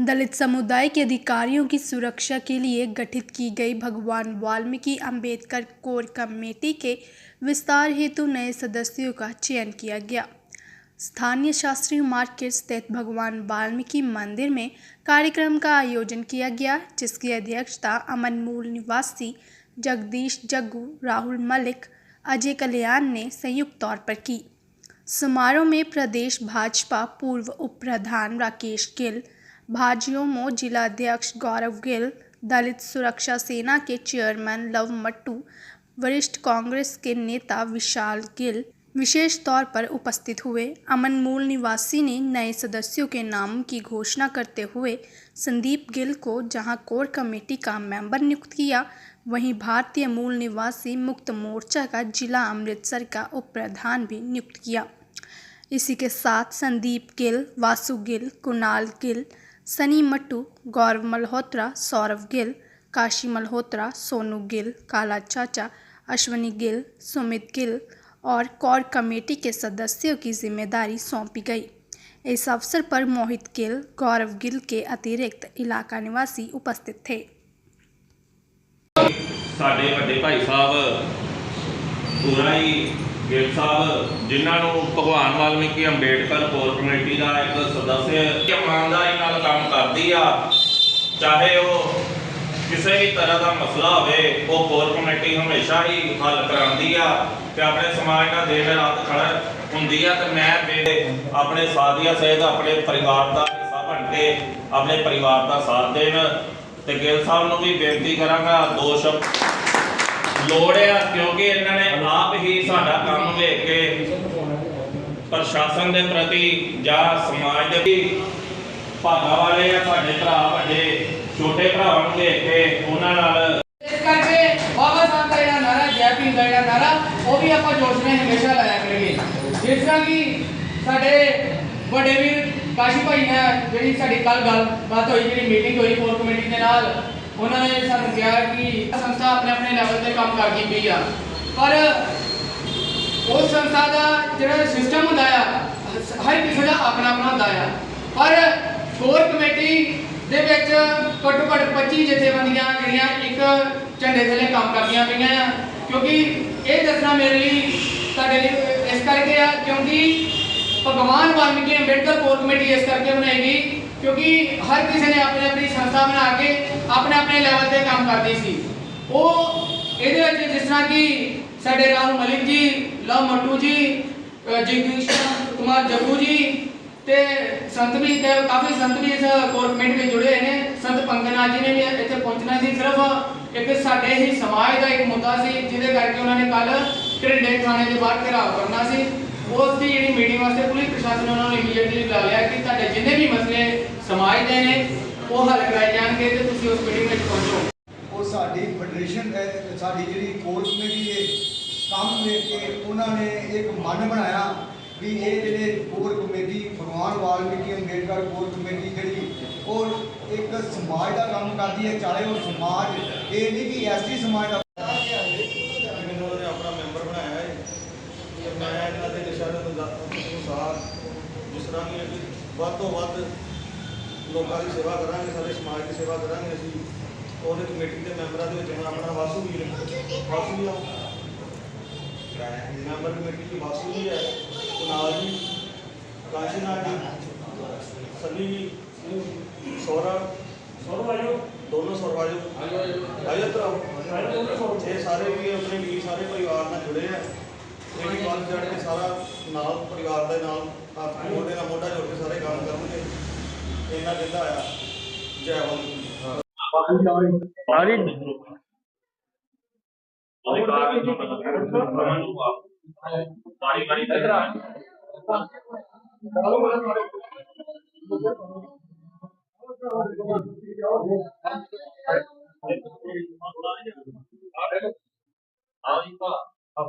दलित समुदाय के अधिकारियों की सुरक्षा के लिए गठित की गई भगवान वाल्मीकि अंबेडकर कोर कमेटी के विस्तार हेतु नए सदस्यों का चयन किया गया। स्थानीय शास्त्री मार्केट स्थित भगवान वाल्मीकि मंदिर में कार्यक्रम का आयोजन किया गया, जिसकी अध्यक्षता अमन मूल निवासी जगदीश जग्गू राहुल मलिक, अजय कल्याण ने संयुक्त तौर पर की। समारोह में प्रदेश भाजपा पूर्व उप प्रधान राकेश गिल भाजयुमो जिलाध्यक्ष गौरव गिल, दलित सुरक्षा सेना के चेयरमैन लव मट्टू, वरिष्ठ कांग्रेस के नेता विशाल गिल विशेष तौर पर उपस्थित हुए। अमन मूल निवासी ने नए सदस्यों के नाम की घोषणा करते हुए संदीप गिल को जहाँ कोर कमेटी का मेंबर नियुक्त किया, वहीं भारतीय मूल निवासी मुक्त मोर्चा का जिला अमृतसर का उप प्रधान भी नियुक्त किया। इसी के साथ संदीप गिल, वासु गिल, कुणाल गिल सनी मट्टू, गौरव मल्होत्रा, सौरव गिल, काशी मल्होत्रा, सोनू गिल, काला चाचा, अश्वनी गिल, सुमित गिल और कौर कमेटी के सदस्यों की ज़िम्मेदारी सौंपी गई। इस अवसर पर मोहित गिल, गौरव गिल के अतिरिक्त इलाका निवासी उपस्थित थे। साढ़े वे भाई साहब, पूरा ही ਗਿੱਲ ਸਾਹਿਬ, ਜਿਨ੍ਹਾਂ ਨੂੰ ਭਗਵਾਨ ਵਾਲਮੀਕੀ ਅੰਬੇਡਕਰ ਕੋਰ ਕਮੇਟੀ ਦਾ ਇੱਕ ਸਦੱਸਿਆ ਇਮਾਨਦਾਰੀ ਨਾਲ ਕੰਮ ਕਰਦੀ ਆ, ਚਾਹੇ ਉਹ ਕਿਸੇ ਵੀ ਤਰ੍ਹਾਂ ਦਾ ਮਸਲਾ ਹੋਵੇ, ਉਹ ਕੋਰ ਕਮੇਟੀ ਹਮੇਸ਼ਾ ਹੀ ਹੱਲ ਕਰਾਉਂਦੀ ਆ ਤੇ ਆਪਣੇ ਸਮਾਜ ਨਾਲ ਦਿਨ ਰਾਤ ਖੜਾ ਹੁੰਦੀ ਆ ਤੇ ਮੈਂ ਬੇ ਆਪਣੇ ਸਾਥੀਆਂ ਸਹਿਤ ਆਪਣੇ ਪਰਿਵਾਰ ਦਾ ਹਿੱਸਾ ਬਣ ਕੇ ਆਪਣੇ ਪਰਿਵਾਰ ਦਾ ਸਾਥ ਦੇਣ ਤੇ ਗਿੱਲ ਸਾਹਿਬ ਨੂੰ ਵੀ ਬੇਨਤੀ ਕਰਾਂਗਾ, ਦੋ ਸ਼ਬਦ ਲੋੜ ਆ, ਕਿਉਂਕਿ ਇਹਨਾਂ ਨੇ ਆਪ ਹੀ ਸਾਡਾ ਕੰਮ ਵੇਖ ਕੇ ਪ੍ਰਸ਼ਾਸਨ ਦੇ ਪ੍ਰਤੀ ਜਾਂ ਸਮਾਜ ਦੇ ਭਾਗਾ ਵਾਲੇ ਆ ਸਾਡੇ ਭਰਾ ਵੱਡੇ ਛੋਟੇ ਭਰਾਵਾਂ ਨੂੰ ਦੇਖ ਕੇ ਉਹਨਾਂ ਨਾਲ ਇਸ ਕਰਕੇ ਬਾਬਾ ਸਾਹਿਬ ਦਾ ਜਿਹੜਾ ਨਾਰਾ, ਜੈ ਭੀਮ ਦਾ ਜਿਹੜਾ ਨਾਰਾ, ਉਹ ਵੀ ਆਪਾਂ ਜੋਸ਼ ਨਾਲ ਹਮੇਸ਼ਾ ਲਾਇਆ ਕਰੀਏ। ਜਿਸ ਤਰ੍ਹਾਂ ਕਿ ਸਾਡੇ ਵੱਡੇ ਵੀਰ ਕਾਸ਼ੀ ਭਾਈ ਨੇ ਜਿਹੜੀ ਸਾਡੀ ਕੱਲ ਗੱਲਬਾਤ ਹੋਈ, ਜਿਹੜੀ ਮੀਟਿੰਗ ਹੋਈ ਕੋਰ ਕਮੇਟੀ ਦੇ ਨਾਲ ਉਹਨਾਂ ਨੇ ਸਾਨੂੰ ਕਿਹਾ ਕਿ ਸੰਸਥਾ ਆਪਣੇ ਆਪਣੇ ਲੈਵਲ ਤੇ ਕੰਮ ਕਰਦੀ ਪਈ ਆ। ਪਰ ਉਸ ਸੰਸਥਾ ਦਾ ਜਿਹੜਾ ਸਿਸਟਮ ਹੁੰਦਾ ਆ, ਹਰ ਕਿਸੇ ਦਾ ਆਪਣਾ ਆਪਣਾ ਹੁੰਦਾ ਆ। ਪਰ ਕੋਰ ਕਮੇਟੀ ਦੇ ਵਿੱਚ ਘੱਟੋ ਘੱਟ 25 ਜਥੇਬੰਦੀਆਂ ਜਿਹੜੀਆਂ ਇੱਕ ਝੰਡੇ ਥੱਲੇ ਕੰਮ ਕਰਦੀਆਂ ਪਈਆਂ ਆ। ਕਿਉਂਕਿ ਇਹ ਦੱਸਣਾ ਮੇਰੇ ਲਈ ਸਾਡੇ ਲਈ ਇਸ ਕਰਕੇ ਆ, ਕਿਉਂਕਿ ਭਗਵਾਨ ਵਾਲਮੀਕੀ ਅੰਬੇਡਕਰ ਕੋਰ ਕਮੇਟੀ ਇਸ ਕਰਕੇ ਬਣਾਈ ਗਈ ਕਿਉਂਕਿ ਹਰ ਕਿਸੇ ਨੇ ਆਪਣੀ ਆਪਣੀ ਸੰਸਥਾ ਬਣਾ ਕੇ ਆਪਣੇ ਆਪਣੇ ਲੈਵਲ ਤੇ ਕੰਮ ਕਰਦੀ ਸੀ। ਉਹ ਇਹਦੇ ਵਿੱਚ ਜਿਸ ਤਰ੍ਹਾਂ ਕਿ ਸਾਡੇ ਰਾਹੁਲ ਮਲਿਕ ਜੀ ਲਵ ਮੱਟੂ ਜੀ ਅ, ਜਗਦੀਸ਼ ਕੁਮਾਰ ਜੱਗੂ ਜੀ ਤੇ ਸੰਤ ਵੀ ਤੇ ਕਾਫੀ ਸੰਤ ਵੀ ਇਸ ਕੋਰ ਵਿੱਚ ਜੁੜੇ ਹੋਏ ਨੇ। ਸੰਤ ਪੰਕਨਾਥ ਜੀ ਨੇ ਵੀ ਇੱਥੇ ਪਹੁੰਚਣਾ ਸੀ। ਸਿਰਫ ਇੱਕ ਸਾਡੇ ਹੀ ਸਮਾਜ ਦਾ ਇੱਕ ਮੁੱਦਾ ਸੀ ਜਿਹਦੇ ਕਰਕੇ ਉਹਨਾਂ ਨੇ ਕੱਲ ਘਰਿੰਡੇ ਥਾਣੇ ਦੇ ਬਾਹਰ ਘਿਰਾਓ ਕਰਨਾ ਸੀ। ਉਸ ਦੀ ਜਿਹੜੀ ਮੀਟਿੰਗ ਵਾਸਤੇ ਪੁਲਿਸ ਪ੍ਰਸ਼ਾਸਨ ਨੇ ਉਹਨਾਂ ਨੂੰ ਇਮੀਡੀਏਟਲੀ ਬੁਲਾ ਲਿਆ ਕਿ ਤੁਹਾਡੇ ਜਿੰਨੇ ਵੀ ਮਸਲੇ ਸਮਾਜ ਦੇ ਨੇ ਉਹ ਹੱਲ ਕਰਾਏ ਜਾਣਗੇ ਤੇ ਤੁਸੀਂ ਉਸ ਮੀਟਿੰਗ ਵਿੱਚ ਪਹੁੰਚੋ। ਉਹ ਸਾਡੀ ਫੈਡਰੇਸ਼ਨ ਹੈ, ਸਾਡੀ ਜਿਹੜੀ ਕੋਰ ਕਮੇਟੀ ਦੇ ਕੰਮ ਦੇ ਕੇ ਉਹਨਾਂ ਨੇ ਇੱਕ ਮਨ ਬਣਾਇਆ ਵੀ ਇਹ ਜਿਹੜੇ ਕੋਰ ਕਮੇਟੀ ਭਗਵਾਨ ਵਾਲਮੀਕੀ ਅੰਬੇਡਕਰ ਕੋਰ ਕਮੇਟੀ ਜਿਹੜੀ ਉਹ ਇੱਕ ਸਮਾਜ ਦਾ ਕੰਮ ਕਰਦੀ ਹੈ ਚਾਹੇ ਉਹ ਸਮਾਜ ਇਹ ਨਹੀਂ ਕਿ ਐਸਟੀ ਸਮਾਜ ਦਾ ਮੈਨੂੰ ਉਹਨੇ ਆਪਣਾ ਮੈਂਬਰ ਬਣਾਇਆ ਹੈ ਤੇ ਮੈਂ ਇਹਨਾਂ ਦੇ ਦਿਸ਼ਾ ਨਿਰਦੇਸ਼ਾਂ ਅਨੁਸਾਰ ਜਿਸ ਤਰ੍ਹਾਂ ਕਿ ਅਸੀਂ ਵੱਧ ਤੋਂ ਵੱਧ ਲੋਕਾਂ ਦੀ ਸੇਵਾ ਕਰਾਂਗੇ, ਸਾਡੇ ਸਮਾਜ ਦੀ ਸੇਵਾ ਕਰਾਂਗੇ ਅਸੀਂ। ਉਹਦੇ ਕਮੇਟੀ ਦੇ ਮੈਂਬਰਾਂ ਦੇ ਵਿੱਚ ਹੁਣ ਆਪਣਾ ਵਾਸੂ ਵੀਰ, ਵਾਸੂ ਵੀ ਆਓ ਮੈਂਬਰ ਕਮੇਟੀ ਦੀ ਵਾਸੂ ਵੀ ਹੈ, ਕੁਨਾਲ ਜੀ ਕਾਸ਼ੀਨਾਥ ਜੀ, ਸਨੀ ਜੀ ਸੌਰਵ ਸੌਰਵ ਆਇਓ ਦੋਨੋਂ ਸੌਰਵ ਆਇਓ ਆਇਓ ਇਹ ਸਾਰੇ ਵੀ ਆਪਣੇ ਵੀ ਸਾਰੇ ਪਰਿਵਾਰ ਨਾਲ ਜੁੜੇ ਆ। ਇਹ ਵੀ ਵੱਲ ਕੇ ਸਾਰਾ ਨਾਲ, ਪਰਿਵਾਰ ਦੇ ਨਾਲ, ਹੱਥ ਮੋਢੇ ਨਾਲ ਮੋਢਾ ਜੋੜ ਕੇ ਸਾਰੇ ਕੰਮ ਕਰਨਗੇ। ਇਹਨਾਂ ਕਹਿੰਦਾ ਹੋਇਆ। ਜੈ ਹੋ ਸਾਰੀ ਸਾਰੀ ਸਾਰੀ ਇਧਰ ਆ। ਆਈ ਪਾ ਆਪ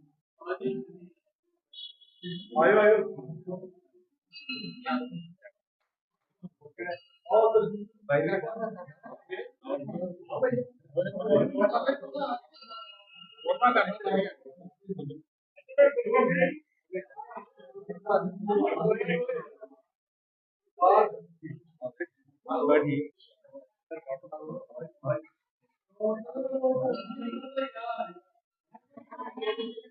ਸਾਹਿਬ ਗਿਲ ਸਾਹਿਬ ਗਿਲ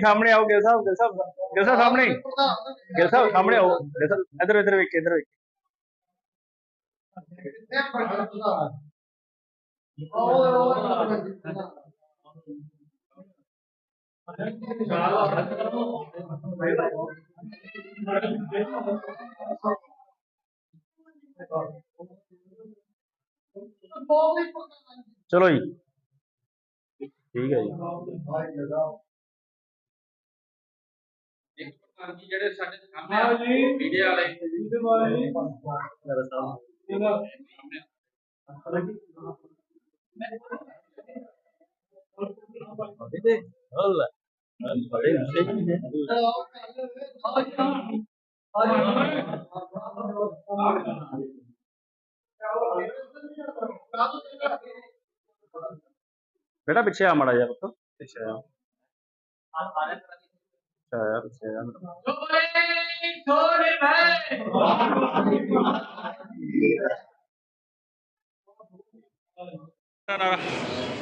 ਸਾਹਮਣੇ ਆਓ ਗਿਲ ਸਾਹਿਬ ਇੱਧਰ ਇੱਧਰ ਵੇਖ ਇੱਧਰ ਵੇਖ ਚਲੋ ਜੀ ਠੀਕ ਹੈ ਜੀ ਜਿਹੜੇ ਸਾਡੇ ਸਾਹਮਣੇ ਮੀਡੀਆ ਵਾਲੇ ਬੇਟਾ ਪਿੱਛੇ ਆ ਮੜਾ ਜੀ। ਪੁੱਤ ਪਿੱਛੇ ਆ ਅੱਛਾ ਯਾਰ ਪਿੱਛੇ ਆ ਥੋੜੇ ਭਾਈ ਜੋ। ਬੋਲੇ ਸੋ ਨਿਰਭੈ ਭਗਵਾਨ ਬੇਟਾ ਪਿੱਛੇ ਆ ਭੀਮ ਜੈ ਸਰਕਾਰ ਬਾਬਾ ਤੇਰੀ ਸੋਚ ਤੇ ਤੇਰਾ ਬਿਆਨ ਗੇਟ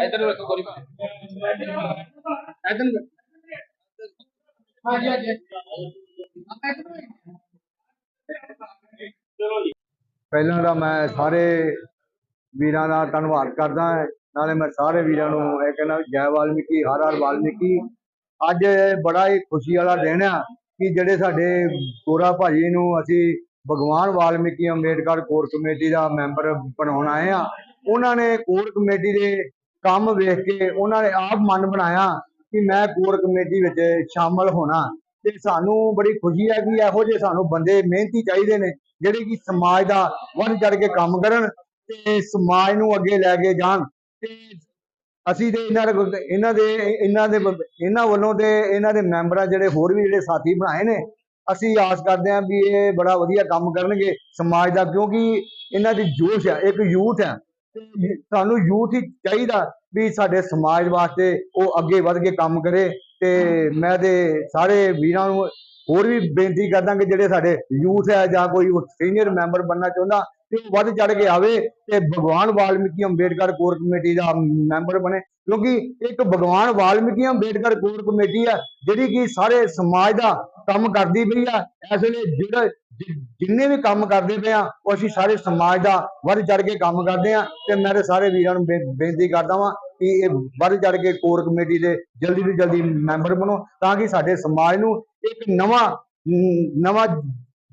ਇਧਰ ਵੇਖੋ ਗੋਰੀ ਇਧਰ ਹਾਂਜੀ ਹਾਂਜੀ ਪਹਿਲਾਂ ਤਾਂ ਮੈਂ ਸਾਰੇ ਵੀਰਾਂ ਦਾ ਧੰਨਵਾਦ ਕਰਦਾ ਨਾਲੇ ਮੈਂ ਸਾਰੇ ਵੀਰਾਂ ਨੂੰ ਇਹ ਕਹਿੰਦਾ ਜੈ ਵਾਲਮੀਕੀ, ਹਰ ਹਰ ਵਾਲਮੀਕੀ। ਅੱਜ ਬੜਾ ਹੀ ਖੁਸ਼ੀ ਵਾਲਾ ਦਿਨ ਆ ਕਿ ਜਿਹੜੇ ਸਾਡੇ ਗੋਰਾ ਭਾਜੀ ਨੂੰ ਅਸੀਂ ਭਗਵਾਨ ਵਾਲਮੀਕੀ ਅੰਬੇਡਕਰ ਕੋਰ ਕਮੇਟੀ ਦਾ ਮੈਂਬਰ ਬਣਾਉਣ ਆਏ ਆ ਉਹਨਾਂ ਨੇ ਕੋਰ ਕਮੇਟੀ ਦੇ ਕੰਮ ਵੇਖ ਕੇ ਉਹਨਾਂ ਨੇ ਆਪ ਮਨ ਬਣਾਇਆ ਕਿ ਮੈਂ ਕੋਰ ਕਮੇਟੀ ਵਿੱਚ ਸ਼ਾਮਲ ਹੋਣਾ। ਤੇ ਸਾਨੂੰ ਬੜੀ ਖੁਸ਼ੀ ਹੈ ਕਿ ਇਹੋ ਜਿਹੇ ਸਾਨੂੰ ਬੰਦੇ ਮਿਹਨਤੀ ਚਾਹੀਦੇ ਨੇ, ਜਿਹੜੇ ਕਿ ਸਮਾਜ ਦਾ ਵੱਧ ਚੜ ਕੇ ਕੰਮ ਕਰਨ ਤੇ ਸਮਾਜ ਨੂੰ ਅੱਗੇ ਲੈ ਕੇ ਜਾਣ। ਤੇ ਅਸੀਂ ਤੇ ਇਹਨਾਂ ਦੇ ਇਹਨਾਂ ਦੇ ਇਹਨਾਂ ਦੇ ਇਹਨਾਂ ਵੱਲੋਂ ਤੇ ਇਹਨਾਂ ਦੇ ਮੈਂਬਰਾਂ ਜਿਹੜੇ ਹੋਰ ਵੀ ਜਿਹੜੇ ਸਾਥੀ ਬਣਾਏ ਨੇ, ਅਸੀਂ ਆਸ ਕਰਦੇ ਹਾਂ ਵੀ ਇਹ ਬੜਾ ਵਧੀਆ ਕੰਮ ਕਰਨਗੇ ਸਮਾਜ ਦਾ, ਕਿਉਂਕਿ ਇਹਨਾਂ ਦੀ ਜੋਸ਼ ਹੈ, ਇੱਕ ਯੂਥ ਹੈ। ਸਾਨੂੰ ਯੂਥ ਹੀ ਚਾਹੀਦਾ ਵੀ ਸਾਡੇ ਸਮਾਜ ਵਾਸਤੇ ਉਹ ਅੱਗੇ ਵੱਧ ਕੇ ਕੰਮ ਕਰੇ ਤੇ ਮੈਂ ਤੇ ਸਾਰੇ ਵੀਰਾਂ ਨੂੰ ਹੋਰ ਵੀ ਬੇਨਤੀ ਕਰਦਾ ਕਿ ਜਿਹੜੇ ਸਾਡੇ ਯੂਥ ਹੈ ਜਾਂ ਕੋਈ ਸੀਨੀਅਰ ਮੈਂਬਰ ਬਣਨਾ ਚਾਹੁੰਦਾ ਤੇ ਉਹ ਵੱਧ ਚੜ ਕੇ ਆਵੇ ਤੇ ਭਗਵਾਨ ਵਾਲਮੀਕੀ ਅੰਬੇਡਕਰ ਕੋਰ ਕਮੇਟੀ ਦਾ ਮੈਂਬਰ ਬਣੇ। ਕਿਉਂਕਿ ਇੱਕ ਭਗਵਾਨ ਵਾਲਮੀਕੀ ਅੰਬੇਡਕਰ ਕੋਰ ਕਮੇਟੀ ਹੈ ਜਿਹੜੀ ਕਿ ਸਾਰੇ ਸਮਾਜ ਦਾ ਕੰਮ ਕਰਦੀ ਪਈ ਆ ਇਸ ਵੇਲੇ ਜਿਹੜਾ ਜਿੰਨੇ ਵੀ ਕੰਮ ਕਰਦੇ ਪਏ ਆ, ਉਹ ਅਸੀਂ ਸਾਰੇ ਸਮਾਜ ਦਾ ਵੱਧ ਚੜ ਕੇ ਕੰਮ ਕਰਦੇ ਆ ਤੇ ਮੈਂ ਤੇ ਸਾਰੇ ਵੀਰਾਂ ਨੂੰ ਬੇ- ਬੇਨਤੀ ਕਰਦਾ ਵਾਂ ਕਿ ਇਹ ਵੱਧ ਚੜ ਕੇ ਕੋਰ ਕਮੇਟੀ ਦੇ ਜਲਦੀ ਤੋਂ ਜਲਦੀ ਮੈਂਬਰ ਬਣੋ ਤਾਂ ਕਿ ਸਾਡੇ ਸਮਾਜ ਨੂੰ ਇੱਕ ਨਵਾਂ, ਨ- ਨਵਾਂ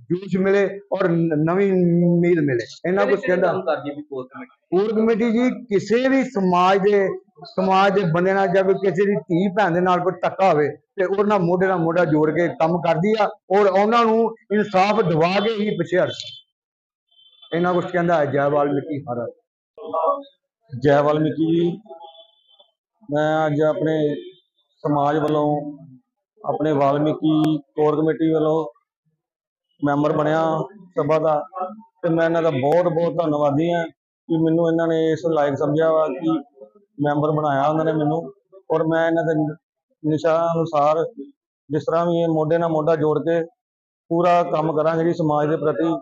ਜੋਸ਼ ਮਿਲੇ ਔਰ ਨਵੀਂ ਉਮੀਦ ਮਿਲੇ। ਇਹਨਾਂ ਕੁਝ ਕਹਿੰਦਾ ਕੋਰ ਕਮੇਟੀ? ਜੀ ਕਿਸੇ ਵੀ ਸਮਾਜ ਦੇ ਸਮਾਜ ਦੇ ਬੰਦੇ ਨਾਲ ਜਾਂ ਕੋਈ ਕਿਸੇ ਦੀ ਧੀ ਭੈਣ ਦੇ ਨਾਲ ਕੋਈ ਧੱਕਾ ਹੋਵੇ ਤੇ ਉਹਨਾਂ ਮੋਢੇ ਨਾਲ ਮੋਢਾ ਜੋੜ ਕੇ ਕੰਮ ਕਰਦੀ ਆ ਔਰ ਉਹਨਾਂ ਨੂੰ ਇਨਸਾਫ ਦਿਵਾ ਕੇ ਹੀ ਪਿੱਛੇ ਹਟ ਇਹਨਾਂ ਕੁਝ ਕਹਿੰਦਾ ਹੈ ਜੈ ਵਾਲਮੀਕੀ ਮਹਾਰਾਜ। ਜੈ ਵਾਲਮੀਕੀ ਜੀ ਮੈਂ ਅੱਜ ਆਪਣੇ ਸਮਾਜ ਵੱਲੋਂ ਆਪਣੇ ਵਾਲਮੀਕੀ ਕੋਰ ਕਮੇਟੀ ਵੱਲੋਂ ਮੈਂਬਰ ਬਣਿਆ ਸਭਾ ਦਾ। ਤੇ ਮੈਂ ਇਹਨਾਂ ਦਾ ਬਹੁਤ ਬਹੁਤ ਧੰਨਵਾਦੀ ਹਾਂ ਕਿ ਮੈਨੂੰ ਇਹਨਾਂ ਨੇ ਇਸ ਲਾਇਕ ਸਮਝਿਆ ਵਾ ਕਿ ਮੈਂਬਰ ਬਣਾਇਆ ਉਹਨਾਂ ਨੇ ਮੈਨੂੰ। ਔਰ ਮੈਂ ਇਹਨਾਂ ਦੇ ਨਿਸ਼ਾ ਅਨੁਸਾਰ ਜਿਸ ਤਰ੍ਹਾਂ ਵੀ ਇਹ ਮੋਢੇ ਨਾਲ ਮੋਢਾ ਜੋੜ ਕੇ ਪੂਰਾ ਕੰਮ ਕਰਾਂਗੇ ਜੀ ਸਮਾਜ ਦੇ ਪ੍ਰਤੀ।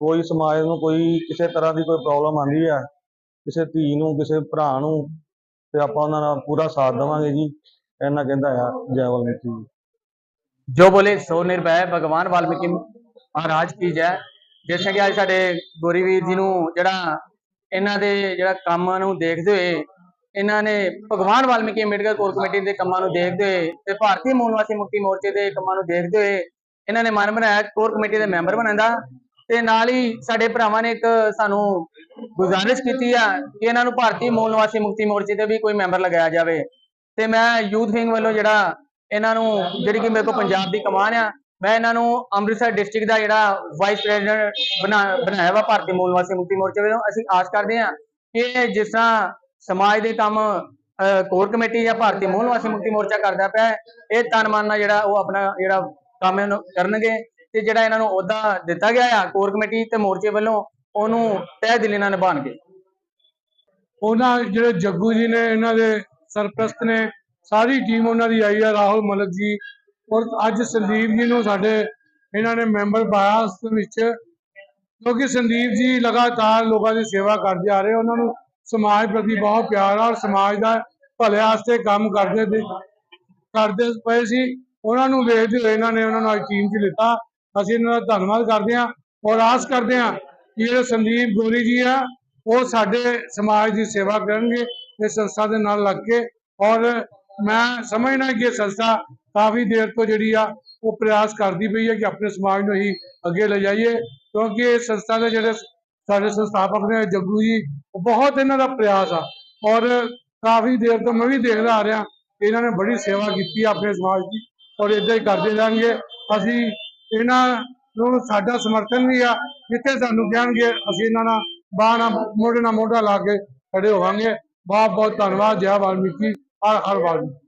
ਕੋਈ ਸਮਾਜ ਨੂੰ ਕੋਈ ਕਿਸੇ ਤਰ੍ਹਾਂ ਦੀ ਕੋਈ ਪ੍ਰੋਬਲਮ ਆਉਂਦੀ ਆ, ਕਿਸੇ ਧੀ ਨੂੰ, ਕਿਸੇ ਭਰਾ ਨੂੰ, ਤੇ ਆਪਾਂ ਉਹਨਾਂ ਨਾਲ ਪੂਰਾ ਸਾਥ ਦੇਵਾਂਗੇ ਜੀ। ਇਹਨਾਂ ਕਹਿੰਦਾ ਆ ਜੈ ਵਾਲਮੀਕੀ ਜੋ ਬੋਲੇ ਸੋ ਨਿਰਭੈ, ਭਗਵਾਨ ਵਾਲਮੀਕੀ ਮਹਾਰਾਜ ਕੀ ਜੈ। ਜਿਸ ਕਿ ਅੱਜ ਸਾਡੇ ਗੋਰੀ ਜੀ ਨੂੰ ਜਿਹੜਾ ਇਹਨਾਂ ਦੇ ਜਿਹੜਾ ਕੰਮ ਨੂੰ ਦੇਖਦੇ ਹੋਏ, ਇਹਨਾਂ ਨੇ ਭਗਵਾਨ ਵਾਲਮੀਕੀ ਅੰਬੇਡਕਰ ਕੋਰ ਕਮੇਟੀ ਦੇ ਕੰਮਾਂ ਨੂੰ ਦੇਖਦੇ ਹੋਏ ਤੇ ਭਾਰਤੀ ਮੂਲਵਾਸੀ ਮੁਕਤੀ ਮੋਰਚੇ ਦੇ ਕੰਮਾਂ ਨੂੰ ਦੇਖਦੇ ਹੋਏ ਇਹਨਾਂ ਨੇ ਮਨ ਬਣਾਇਆ ਕੋਰ ਕਮੇਟੀ ਦੇ ਮੈਂਬਰ ਬਣਨ ਦਾ। ਤੇ ਨਾਲ ਹੀ ਸਾਡੇ ਭਰਾਵਾਂ ਨੇ ਇੱਕ ਸਾਨੂੰ ਗੁਜ਼ਾਰਿਸ਼ ਕੀਤੀ ਆ ਕਿ ਇਹਨਾਂ ਨੂੰ ਭਾਰਤੀ ਮੂਲ ਨਿਵਾਸੀ ਮੁਕਤੀ ਮੋਰਚੇ ਤੇ ਵੀ ਕੋਈ ਮੈਂਬਰ ਲਗਾਇਆ ਜਾਵੇ। ਤੇ ਮੈਂ ਯੂਥ ਵਿੰਗ ਵੱਲੋਂ ਜਿਹੜਾ ਇਹਨਾਂ ਨੂੰ ਜਿਹੜੀ ਕਿ ਮੇਰੇ ਕੋਲ ਪੰਜਾਬ ਦੀ ਕਮਾਨ ਆ, ਮੈਂ ਇਹਨਾਂ ਨੂੰ ਅੰਮ੍ਰਿਤਸਰ ਡਿਸਟ੍ਰਿਕਟ ਦਾ ਜਿਹੜਾ ਵਾਈਸ ਪ੍ਰੈਜ਼ੀਡੈਂਟ ਬਣਾਇਆ ਵਾ, ਭਾਰਤੀ ਮੂਲ ਨਿਵਾਸੀ ਮੁਕਤੀ ਮੋਰਚੇ ਵੱਲੋਂ। ਅਸੀਂ ਆਸ ਕਰਦੇ ਹਾਂ ਕਿ ਜਿਸ ਤਰ੍ਹਾਂ ਸਮਾਜ ਦੇ ਕੰਮ ਕੋਰ ਕਮੇਟੀ ਜਾਂ ਭਾਰਤੀ ਮੂਲ ਨਿਵਾਸੀ ਮੁਕਤੀ ਮੋਰਚਾ ਕਰਦਾ ਪਿਆ ਇਹ ਤਨ ਮਨ ਨਾਲ ਜਿਹੜਾ ਉਹ ਆਪਣਾ ਜਿਹੜਾ ਕੰਮ ਇਹਨੂੰ ਕਰਨਗੇ ਤੇ ਜਿਹੜਾ ਇਹਨਾਂ ਨੂੰ ਅਹੁਦਾ ਦਿੱਤਾ ਗਿਆ ਆ ਕੋਰ ਕਮੇਟੀ ਤੇ ਮੋਰਚੇ ਵੱਲੋਂ, ਉਹਨੂੰ ਤਹਿ ਦਿਲੀ ਨਾਲ ਨਿਭਾਉਣਗੇ। ਉਹਨਾਂ ਜਿਹੜੇ ਜੱਗੂ ਜੀ ਨੇ, ਇਹਨਾਂ ਦੇ ਸਰਪ੍ਰਸਤ ਨੇ ਸਾਰੀ ਟੀਮ ਉਹਨਾਂ ਦੀ ਆਈ ਆ, ਰਾਹੁਲ ਮਲਕ ਜੀ। ਔਰ ਅੱਜ ਸੰਦੀਪ ਜੀ ਨੂੰ ਸਾਡੇ, ਇਹਨਾਂ ਨੇ ਮੈਂਬਰ ਪਾਇਆ ਉਸ ਵਿੱਚ। ਕਿਉਂਕਿ ਸੰਦੀਪ ਜੀ ਲਗਾਤਾਰ ਲੋਕਾਂ ਦੀ ਸੇਵਾ ਕਰਦੇ ਆ ਰਹੇ, ਉਹਨਾਂ ਨੂੰ ਸਮਾਜ ਪ੍ਰਤੀ ਬਹੁਤ ਪਿਆਰ ਆ ਔਰ ਸਮਾਜ ਦਾ ਭਲੇ ਵਾਸਤੇ ਕੰਮ ਕਰਦੇ ਤੇ ਕਰਦੇ ਪਏ ਸੀ। ਉਹਨਾਂ ਨੂੰ ਵੇਖਦੇ ਹੋਏ ਇਹਨਾਂ ਨੇ ਉਹਨਾਂ ਨੂੰ ਅੱਜ ਟੀਮ 'ਚ ਲਿੱਤਾ। ਅਸੀਂ ਇਹਨਾਂ ਦਾ ਧੰਨਵਾਦ ਕਰਦੇ ਹਾਂ ਔਰ ਆਸ ਕਰਦੇ ਹਾਂ ਕਿ ਜਿਹੜੇ ਸੰਦੀਪ ਗੋਰੀ ਜੀ ਆ, ਉਹ ਸਾਡੇ ਸਮਾਜ ਦੀ ਸੇਵਾ ਕਰਨਗੇ, ਇਸ ਸੰਸਥਾ ਦੇ ਨਾਲ ਲੱਗ ਕੇ। ਔਰ ਮੈਂ ਸਮਝਦਾ ਕਿ ਇਹ ਸੰਸਥਾ ਕਾਫੀ ਦੇਰ ਤੋਂ ਜਿਹੜੀ ਆ, ਉਹ ਪ੍ਰਯਾਸ ਕਰਦੀ ਪਈ ਹੈ ਕਿ ਆਪਣੇ ਸਮਾਜ ਨੂੰ ਹੀ ਅੱਗੇ ਲੈ ਜਾਈਏ, ਕਿਉਂਕਿ ਇਹ ਸੰਸਥਾ ਦੇ ਜਿਹੜੇ ਸਾਡੇ ਸੰਸਥਾਪਕ ਨੇ ਜੱਗੂ ਜੀ, ਉਹ ਬਹੁਤ ਇਹਨਾਂ ਦਾ ਪ੍ਰਯਾਸ ਆ। ਔਰ ਕਾਫੀ ਦੇਰ ਤੋਂ ਮੈਂ ਵੀ ਦੇਖਦਾ ਆ ਰਿਹਾ, ਇਹਨਾਂ ਨੇ ਬੜੀ ਸੇਵਾ ਕੀਤੀ ਆਪਣੇ ਸਮਾਜ ਦੀ, ਔਰ ਇਦਾਂ ਹੀ ਕਰਦੇ ਜਾਣਗੇ। ਅਸੀਂ ਇਹਨਾਂ ਨੂੰ, ਸਾਡਾ ਸਮਰਥਨ ਵੀ ਆ, ਜਿੱਥੇ ਸਾਨੂੰ ਕਹਿਣਗੇ, ਅਸੀਂ ਇਹਨਾਂ ਨਾਲ ਬਾਹ ਨਾਲ ਮੋਢੇ ਨਾਲ ਮੋਢਾ ਲਾ ਕੇ ਖੜੇ ਹੋਵਾਂਗੇ। ਬਹੁਤ ਬਹੁਤ ਧੰਨਵਾਦ, ਜੈ ਵਾਲਮੀਕੀ। ਹਰ ਹਰ ਵਾਲਮੀਕੀ